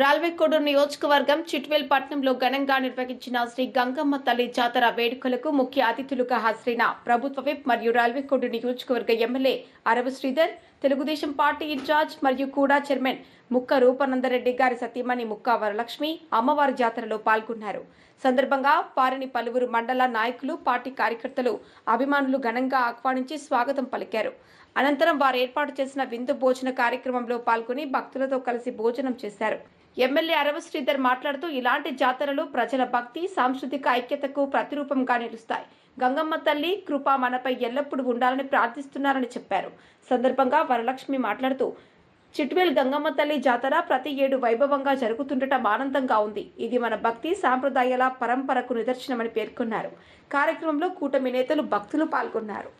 రాల్వెకోడు నియోజకవర్గం చిట్వేల్ పట్నంలో ఘనంగా నిర్వహించిన శ్రీ గంగమ్మ తల్లి జాతర వేడుకలకు ముఖ్య అతిథులుగా హాజరైన ప్రభుత్వ విప్ మరియు రాల్వెకోడు నియోజకవర్గ MLA Arava Sridhar Telugu Desam party incharge మరియు కూడా చైర్మన్ ముక్క రూపానందరెడ్డి గారి సతీమణి ముక్క వరలక్ష్మి అమ్మవారి జాతరలో పాల్గొన్నారు. సందర్భంగా వారిని పలువురు మండల నాయకులు పార్టీ కార్యకర్తలు అభిమానులు ఘనంగా ఆహ్వానించి స్వాగతం పలికారు. అనంతరం వారు ఏర్పాటు చేసిన విందు భోజన కార్యక్రమంలో పాల్గొని భక్తులతో కలిసి భోజనం చేశారు. ఎమ్మెల్యే అరవ శ్రీధర్ మాట్లాడుతూ ఇలాంటి జాతరలు ప్రజల భక్తి సాంస్కృతిక ఐక్యతకు ప్రతిరూపంగా నిలుస్తాయి. గంగమ్మ తల్లి కృప మనపై ఎల్లప్పుడూ ఉండాలని ప్రార్థిస్తున్నారని చెప్పారు. సందర్భంగా వరలక్ష్మి మాట్లాడుతూ చిట్వేల్ గంగమ్మ తల్లి జాతర ప్రతి ఏడు వైభవంగా జరుగుతుండటం ఆనందంగా ఉంది. ఇది మన భక్తి సాంప్రదాయాల పరంపరకు నిదర్శనమని పేర్కొన్నారు. కార్యక్రమంలో కూటమి నేతలు భక్తులు పాల్గొన్నారు.